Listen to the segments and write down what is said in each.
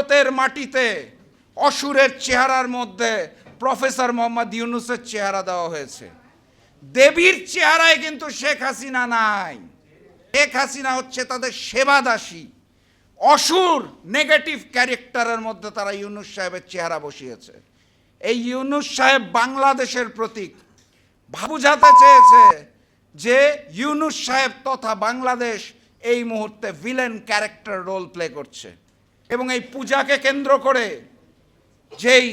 ভারতের মাটিতে অসুরের চেহারার মধ্যে প্রফেসর মোহাম্মদ ইউনুসের চেহারা দেওয়া হয়েছে। দেবীর চেহারায় কিন্তু শেখ হাসিনা নাই। শেখ হাসিনা হচ্ছে তাদের সেবাদাসী। অসুর নেগেটিভ ক্যারেক্টারের মধ্যে তারা ইউনুস সাহেবের চেহারা বসিয়েছে। এই ইউনুস সাহেব বাংলাদেশের প্রতীক। ভাবুঝাতে চেয়েছে যে ইউনুস সাহেব তথা বাংলাদেশ এই মুহূর্তে ভিলেন ক্যারেক্টার রোল প্লে করছে। এবং এই পূজাকে কেন্দ্র করে যেই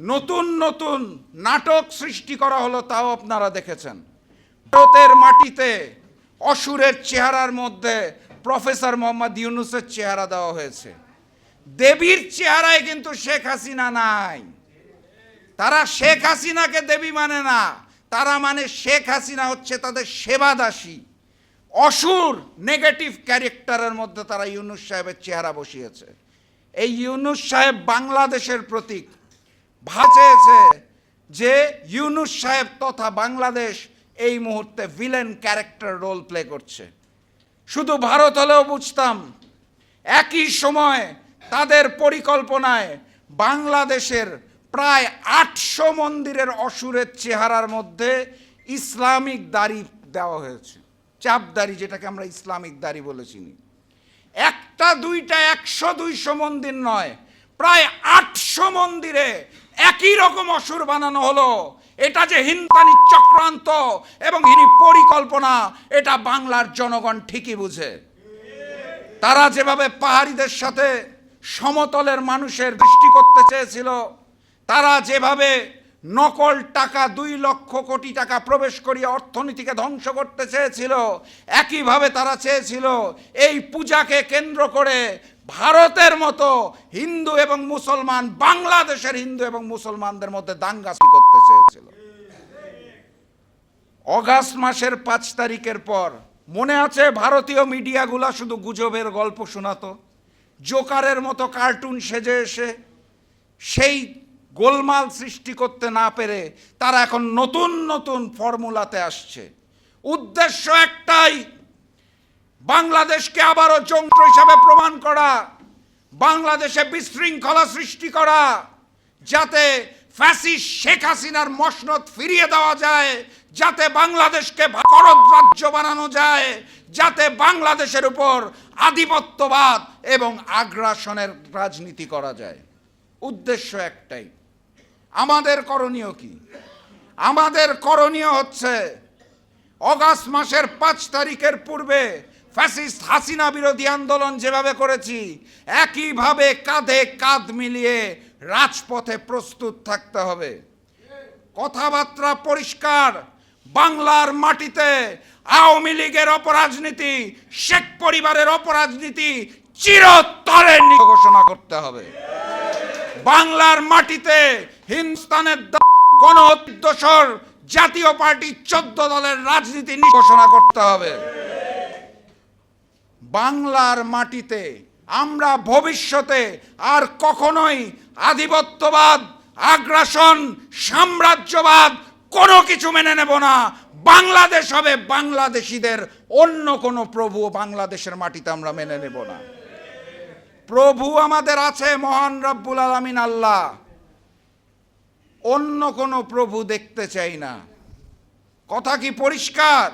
নতুন নতুন নাটক সৃষ্টি করা হলো, তাও আপনারা দেখেছেন। ভারতের মাটিতে অসুরের চেহারার মধ্যে প্রফেসর মোহাম্মদ ইউনুসের চেহারা দেওয়া হয়েছে। দেবীর চেহারায় কিন্তু শেখ হাসিনা নাই। তারা শেখ হাসিনাকে দেবী মানে না, তারা মানে শেখ হাসিনা হচ্ছে তাদের সেবাদাসী। অসুর নেগেটিভ ক্যারেক্টারের মধ্যে তারা ইউনুস সাহেবের চেহারা বসিয়েছে। এই ইউনুস সাহেব বাংলাদেশের প্রতীক। ভাচেয়েছে যে ইউনুস সাহেব তথা বাংলাদেশ এই মুহূর্তে ভিলেন ক্যারেক্টার রোল প্লে করছে। শুধু ভারত হলেও বুঝতাম, একই সময় তাদের পরিকল্পনায় বাংলাদেশের প্রায় আটশো মন্দিরের অসুরের চেহারার মধ্যে ইসলামিক দাড়ি দেওয়া হয়েছে। চাপদাড়ি যেটাকে আমরা ইসলামিক দাড়ি বলে চিনি। একটা, দুইটা, একশো, দুইশো মন্দির নয়, প্রায় আটশো মন্দিরে একই রকম অসুর বানানো হলো। এটা যে হিন্দানি চক্রান্ত এবং হিনি পরিকল্পনা, এটা বাংলার জনগণ ঠিকই বুঝে। তারা যেভাবে পাহাড়িদের সাথে সমতলের মানুষের দৃষ্টি করতে চেয়েছিল, তারা যেভাবে নকল টাকা দুই লক্ষ কোটি টাকা প্রবেশ করিয়ে অর্থনীতিকে ধ্বংস করতে চেয়েছিল, একইভাবে তারা চেয়েছিল এই পূজাকে কেন্দ্র করে ভারতের মতো হিন্দু এবং মুসলমান, বাংলাদেশের হিন্দু এবং মুসলমানদের মধ্যে দাঙ্গা করতে চেয়েছিল। অগাস্ট মাসের পাঁচ তারিখের পর মনে আছে ভারতীয় মিডিয়াগুলা শুধু গুজবের গল্প শোনাতো? জোকারের মতো কার্টুন সেজে এসে সেই গোলমাল সৃষ্টি করতে না পেরে তারা এখন নতুন নতুন ফর্মুলাতে আসছে। উদ্দেশ্য একটাই, বাংলাদেশকে আবারও যন্ত্র হিসাবে প্রমাণ করা, বাংলাদেশে বিশৃঙ্খলা সৃষ্টি করা, যাতে ফ্যাসিস শেখ হাসিনার মসনদ ফিরিয়ে দেওয়া যায়, যাতে বাংলাদেশকে করদ রাজ্য বানানো যায়, যাতে বাংলাদেশের উপর আধিপত্যবাদ এবং আগ্রাসনের রাজনীতি করা যায়। উদ্দেশ্য একটাই। আমাদের করণীয় কি? আমাদের করণীয় হচ্ছে অগাস্ট মাসের পাঁচ তারিখের পূর্বে ফ্যাসিস্ট হাসিনা বিরোধী আন্দোলন যেভাবে করেছি, একইভাবে কাঁধে কাঁধ মিলিয়ে রাজপথে প্রস্তুত থাকতে হবে। কথাবার্তা পরিষ্কার, বাংলার মাটিতে আওয়ামী লীগের অপরাজনীতি, শেখ পরিবারের অপরাজনীতি চিরতরে ঘোষণা করতে হবে। বাংলার মাটিতে হিন্দুস্তানের গণ দোসর জাতীয় পার্টি চোদ্দ দলের রাজনীতি ঘোষণা করতে হবে। বাংলার মাটিতে আমরা ভবিষ্যতে আর কখনোই আধিপত্যবাদ, আগ্রাসন, সাম্রাজ্যবাদ কোনো কিছু মেনে নেব না। বাংলাদেশ হবে বাংলাদেশিদের, অন্য কোনো প্রভু বাংলাদেশের মাটিতে আমরা মেনে নেব না। প্রভু আমাদের আছে মহান রব্বুল আলমিন আল্লাহ। অন্য কোনো প্রভু দেখতে চাই না। কথা কি পরিষ্কার?